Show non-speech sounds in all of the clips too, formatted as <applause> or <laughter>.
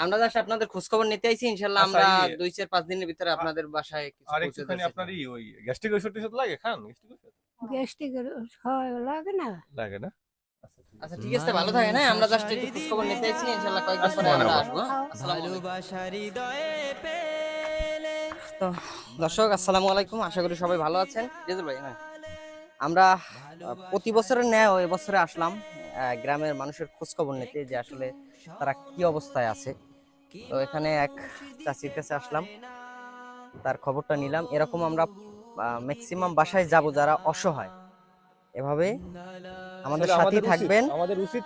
আমরা জাস্ট আপনাদের খোঁজ খবর নিতে আইছি ইনশাল্লাহ আচ্ছা, আমরা। দুই চার পাঁচ দিনের ভিতরে আপনাদের বাসায় কিছু আর পৌঁছে একটুখানি আপনার ই ওই গ্যাস্ট্রিক ওষুধ টষুধ লাগে খান? গ্যাস্ট্রিক ওষুধ? হয় লাগে না। লাগে না? আচ্ছা ঠিক আছে ভালো থাকেন হ্যাঁ আমরা জাস্ট একটু খোঁজ খবর নিতে আইছি কয়েকদিন পরে আমরা আসব হ্যাঁ? আসসালামু আলাইকুম। তো দর্শক আসসালামু আলাইকুম আশা করি সবাই ভালো আছেন। রেজুল ভাই হ্যাঁ। আমরা প্রতি বছরের ন্যায় এবছরে আসলাম আহ, গ্রামের মানুষের খোঁজ খবর নিতে যে আসলে তারা কি অবস্থায় আছে। তো এখানে এক চাচির কাছে আসলাম। তার খবরটা নিলাম। এরকম আমরা ম্যাক্সিমাম বাসায় যাব যারা অসহায়। এভাবে আমাদের উচিত- থাকবেন। আমাদের উচিত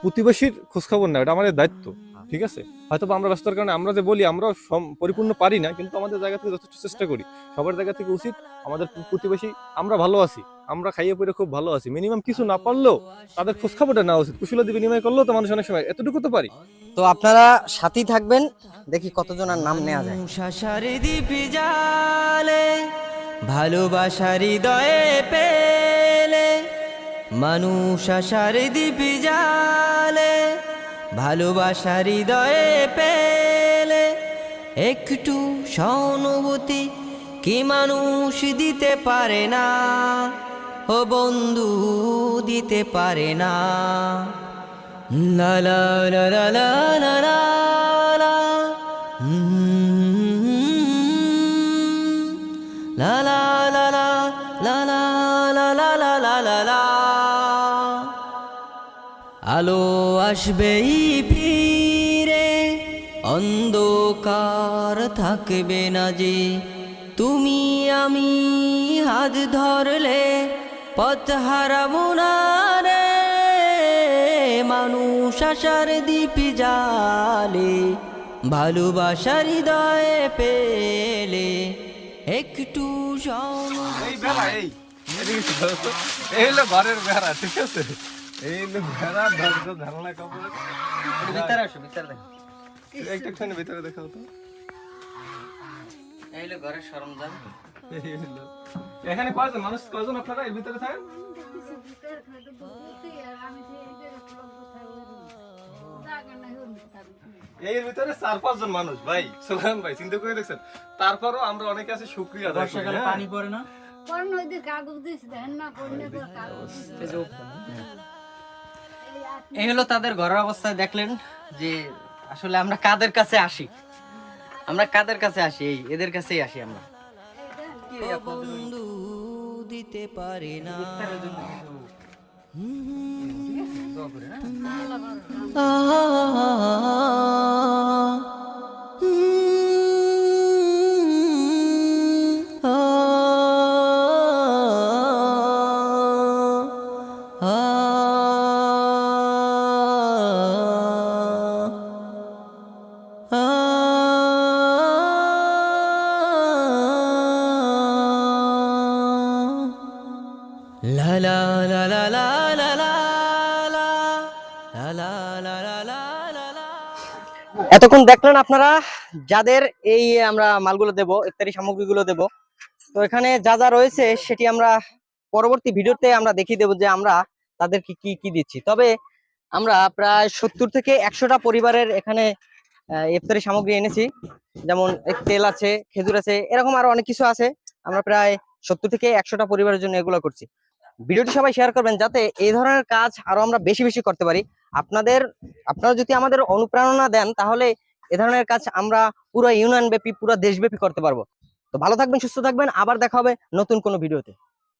প্রতিবেশীর খোঁজ খবর নেওয়া। এটা আমাদের দায়িত্ব ঠিক আছে? হয়তো আমরা ব্যস্ততার কারণে আমরা যে বলি আমরা পরিপূর্ণ পারি না কিন্তু আমাদের জায়গা থেকে যথেষ্ট চেষ্টা করি। সবার জায়গা থেকে উচিত আমাদের প্রতিবেশী আমরা ভালো আছি। আমরা খাইয়ে পরে খুব ভালো আছি। মিনিমাম কিছু না পারলেও তাদের খোঁজ খবরটা নেওয়া উচিত। কুশলাদি বিনিময় করলেও তো মানুষ অনেক সময় এতটুকু তো পারি। তো আপনারা সাথী থাকবেন দেখি কতজনের নাম নেওয়া যায়। শাসার দ্বীপ জালে ভালোবাসার হৃদয়ে পেলে। মানুষ আশার দ্বীপ জালে ভালোবাসার হৃদয়ে পেলে। একটু সহানুভূতি কি মানুষ দিতে পারে না? ও বন্ধু দিতে পারে না। আলো আসবেই ফিরে অন্ধকার থাকবে না যে তুমি আমি হাত ধরলে পথ হারাবো না রে মানুষ আশার দ্বীপ জালে ভালোবাসার হৃদয়ে পেলে। একটু ঘরের বেড়া ঠিক আছে? এই বেড়া ধৈর্য ধারণা কাপড় ভিতরে আসো ভিতরে দেখো। একটুখানি ভিতরে দেখাও তো। এই ঘরের সরঞ্জাম। <laughs> এখানে কয়জন? মানুষ কয়জন আপনারা? এর ভিতরে থাকেন? এর ভিতরে চার পাঁচজন মানুষ ভাই। সোলান ভাই চিন্তা করে দেখছেন? তারপরও আমরা অনেকে আছে শুক্রিয়া আদায় করি হ্যাঁ? পড়ে না? এই হলো তাদের ঘরের অবস্থায় দেখলেন যে আসলে আমরা কাদের কাছে আসি? আমরা কাদের কাছে আসি? এই এদের কাছেই আসি আমরা। বন্ধু দিতে পারে না। La এতক্ষণ দেখলেন আপনারা যাদের এই আমরা মালগুলো দেব ইত্যাদি সামগ্রীগুলো দেব তো এখানে যা যা রয়েছে সেটি আমরা পরবর্তী ভিডিওতে আমরা দেখিয়ে দেবো যে আমরা তাদেরকে কি কি দিচ্ছি তবে আমরা প্রায় সত্তর থেকে একশোটা পরিবারের এখানে ইফতারি সামগ্রী এনেছি যেমন তেল আছে খেজুর আছে এরকম আরও অনেক কিছু আছে আমরা প্রায় সত্তর থেকে একশোটা পরিবারের জন্য এগুলো করছি ভিডিওটি সবাই শেয়ার করবেন যাতে এই ধরনের কাজ আরও আমরা বেশি বেশি করতে পারি। আপনাদের, আপনারা যদি আমাদের অনুপ্রেরণা দেন, তাহলে এ ধরনের কাজ আমরা পুরো ইউনিয়ন ব্যাপী পুরো দেশব্যাপী করতে পারব। তো ভালো থাকবেন, সুস্থ থাকবেন। আবার দেখা হবে নতুন কোনো ভিডিওতে।